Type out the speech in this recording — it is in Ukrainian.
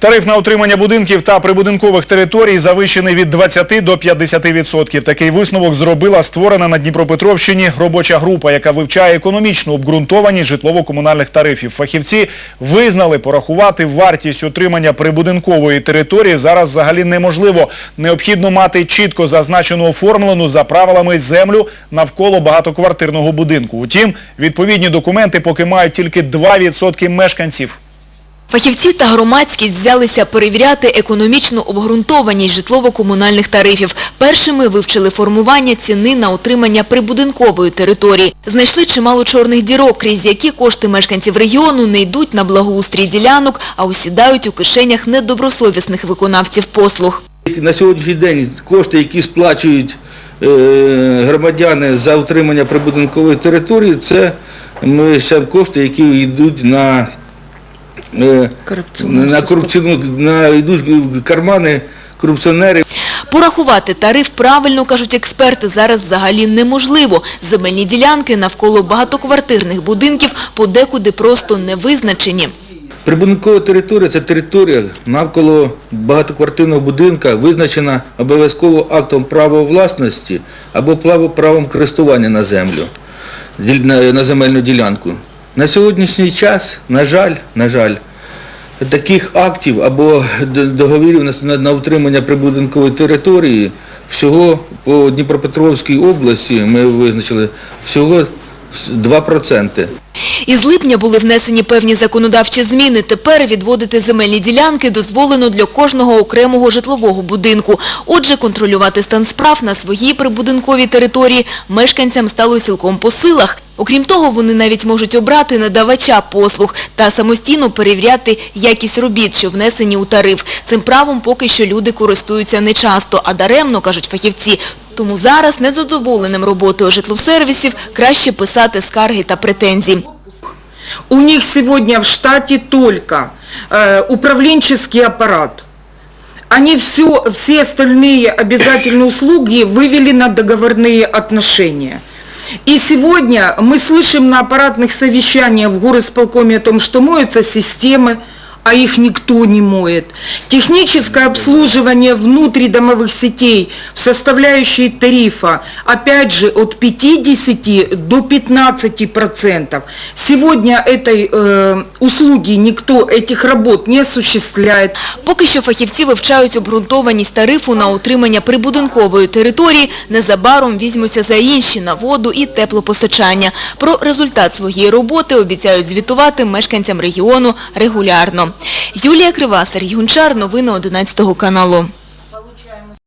Тариф на утримання будинків та прибудинкових територій завищений від 20 до 50%. Такий висновок зробила створена на Дніпропетровщині робоча група, яка вивчає економічну обґрунтованість житлово-комунальних тарифів. Фахівці визнали порахувати вартість утримання прибудинкової території зараз взагалі неможливо. Необхідно мати чітко зазначену оформлену за правилами землю навколо багатоквартирного будинку. Утім, відповідні документи поки мають тільки 2% мешканців. Фахівці та громадськість взялися перевіряти економічну обґрунтованість житлово-комунальних тарифів. Першими вивчили формування ціни на утримання прибудинкової території. Знайшли чимало чорних дірок, крізь які кошти мешканців регіону не йдуть на благоустрій ділянок, а усідають у кишенях недобросовісних виконавців послуг. На сьогоднішній день кошти, які сплачують е, громадяни за утримання прибудинкової території, це ми ще кошти, які йдуть на, на корупційну, на йдуть в кармани корупціонерів. Порахувати тариф правильно, кажуть експерти, зараз взагалі неможливо. Земельні ділянки навколо багатоквартирних будинків подекуди просто не визначені. Прибудинкова територія це територія навколо багатоквартирного будинка, визначена обов'язково актом права власності або правом користування на землю, на, на земельну ділянку. На сьогоднішній час, на жаль, на жаль, таких актів або договірів на, утримання прибудинкової території всього по Дніпропетровській області ми визначили всього 2%. Із липня були внесені певні законодавчі зміни. Тепер відводити земельні ділянки дозволено для кожного окремого житлового будинку. Отже, контролювати стан справ на своїй прибудинковій території мешканцям стало цілком по силах. Окрім того, вони навіть можуть обрати надавача послуг та самостійно перевіряти якість робіт, що внесені у тариф. Цим правом поки що люди користуються нечасто, а даремно, кажуть фахівці. Тому зараз незадоволеним роботою житлосервісів краще писати скарги та претензії. У них сегодня в штате только э, управленческий аппарат. Они все, все остальные обязательные услуги вывели на договорные отношения. И сегодня мы слышим на аппаратных совещаниях в горосполкоме о том, что моются системы, а их никто не моет. Техническое обслуживание внутридомовых сетей в составляющей тарифа, опять же, от 50 до 15 процентов. Сегодня этой э, услуги никто, этих работ не осуществляет. Поки що фахівці вивчають обґрунтованість тарифу на утримання прибудинкової території, незабаром візьмуться за інші на воду і теплопостачання. Про результат своєї роботи обіцяють звітувати мешканцям регіону регулярно. Юлія Крива, Сергій Гунчар, новини 11 каналу.